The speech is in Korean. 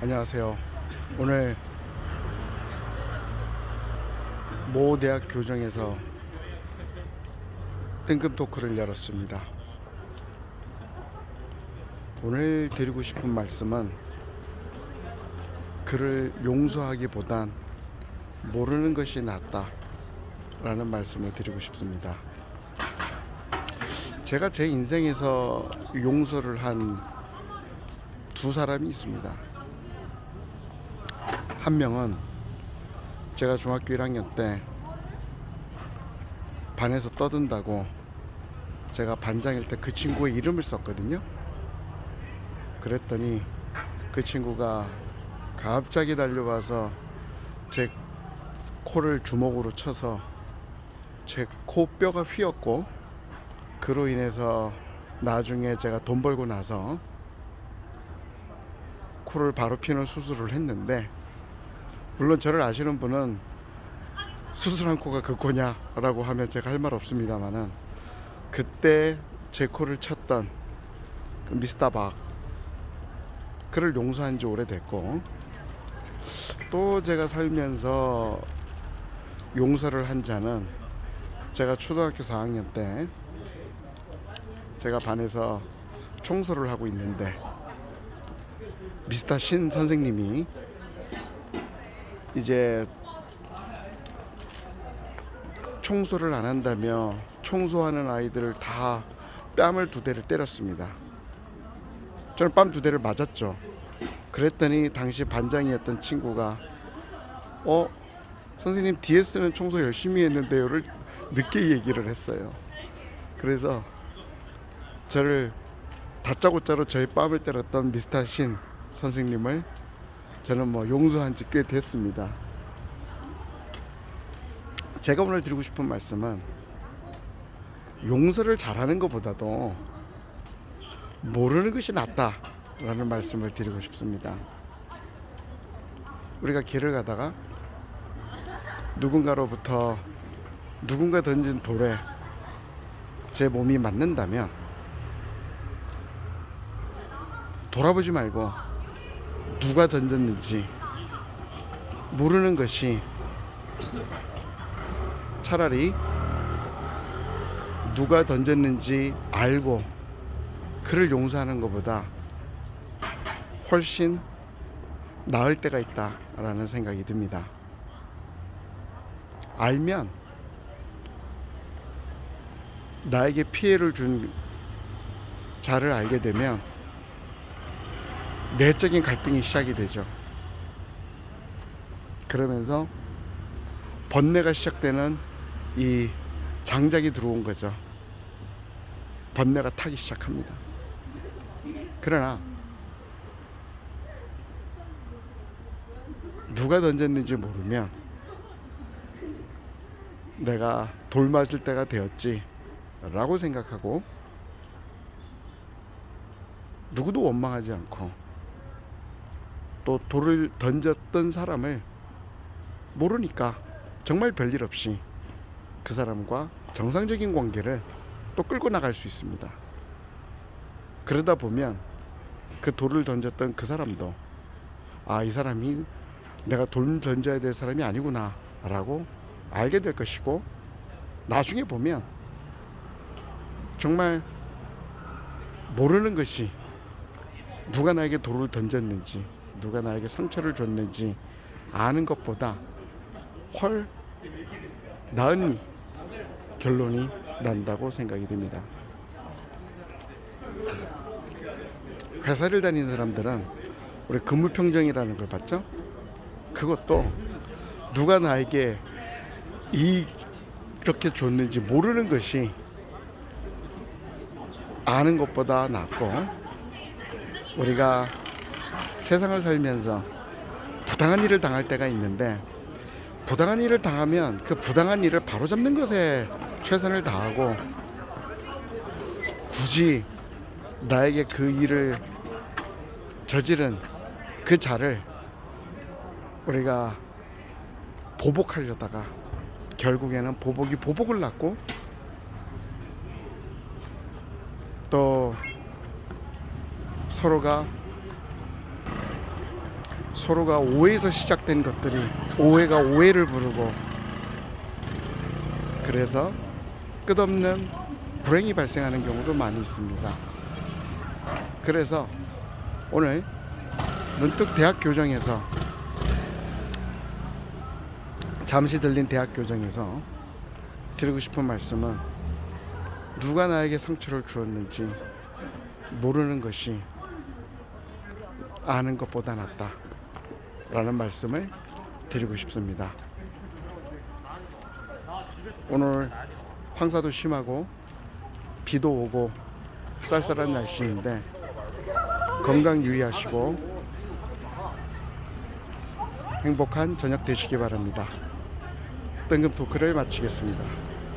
안녕하세요. 오늘 모 대학 교정에서 등급 토크를 열었습니다. 오늘 드리고 싶은 말씀은 그를 용서하기보단 모르는 것이 낫다 라는 말씀을 드리고 싶습니다. 제가 제 인생에서 용서를 한 두 사람이 있습니다. 한 명은 제가 중학교 1학년 때 반에서 떠든다고 제가 반장일 때 그 친구의 이름을 썼거든요. 그랬더니 그 친구가 갑자기 달려와서 제 코를 주먹으로 쳐서 제 코뼈가 휘었고 그로 인해서 나중에 제가 돈 벌고 나서 코를 바로 피는 수술을 했는데 물론 저를 아시는 분은 수술한 코가 그 코냐라고 하면 제가 할 말 없습니다만은 그때 제 코를 쳤던 그 미스터 박 그를 용서한 지 오래됐고 또 제가 살면서 용서를 한 자는 제가 초등학교 4학년 때 제가 반에서 청소를 하고 있는데 미스터 신 선생님이 이제 청소를 안 한다며 청소하는 아이들을 다 뺨을 두 대를 때렸습니다. 저는 뺨 두 대를 맞았죠. 그랬더니 당시 반장이었던 친구가 어 선생님 DS는 청소 열심히 했는데요를 늦게 얘기를 했어요. 그래서 저를 다짜고짜로 저의 뺨을 때렸던 미스터 신 선생님을 저는 뭐 용서한 지 꽤 됐습니다. 제가 오늘 드리고 싶은 말씀은 용서를 잘하는 것보다도 모르는 것이 낫다라는 말씀을 드리고 싶습니다. 우리가 길을 가다가 누군가로부터 누군가 던진 돌에 제 몸이 맞는다면 돌아보지 말고 누가 던졌는지 모르는 것이 차라리 누가 던졌는지 알고 그를 용서하는 것보다 훨씬 나을 때가 있다라는 생각이 듭니다. 알면 나에게 피해를 준 자를 알게 되면 내적인 갈등이 시작이 되죠. 그러면서 번뇌가 시작되는 이 장작이 들어온 거죠. 번뇌가 타기 시작합니다. 그러나 누가 던졌는지 모르면 내가 돌 맞을 때가 되었지 라고 생각하고 누구도 원망하지 않고 또 돌을 던졌던 사람을 모르니까 정말 별일 없이 그 사람과 정상적인 관계를 또 끌고 나갈 수 있습니다. 그러다 보면 그 돌을 던졌던 그 사람도 아, 이 사람이 내가 돌 던져야 될 사람이 아니구나 라고 알게 될 것이고 나중에 보면 정말 모르는 것이 누가 나에게 돌을 던졌는지 누가 나에게 상처를 줬는지 아는 것보다 훨 나은 결론이 난다고 생각이 듭니다. 회사를 다니는 사람들은 우리 근무평정이라는 걸 봤죠? 그것도 누가 나에게 이 이렇게 줬는지 모르는 것이 아는 것보다 낫고 우리가 세상을 살면서 부당한 일을 당할 때가 있는데 부당한 일을 당하면 그 부당한 일을 바로잡는 것에 최선을 다하고 굳이 나에게 그 일을 저지른 그 자를 우리가 보복하려다가 결국에는 보복이 보복을 낳고 또 서로가 서로가 오해에서 시작된 것들이 오해가 오해를 부르고 그래서 끝없는 불행이 발생하는 경우도 많이 있습니다. 그래서 오늘 문득 대학 교정에서 잠시 들린 대학 교정에서 드리고 싶은 말씀은 누가 나에게 상처를 주었는지 모르는 것이 아는 것보다 낫다 라는 말씀을 드리고 싶습니다. 오늘 황사도 심하고 비도 오고 쌀쌀한 날씨인데 건강 유의하시고 행복한 저녁 되시기 바랍니다. 뜬금 토크를 마치겠습니다.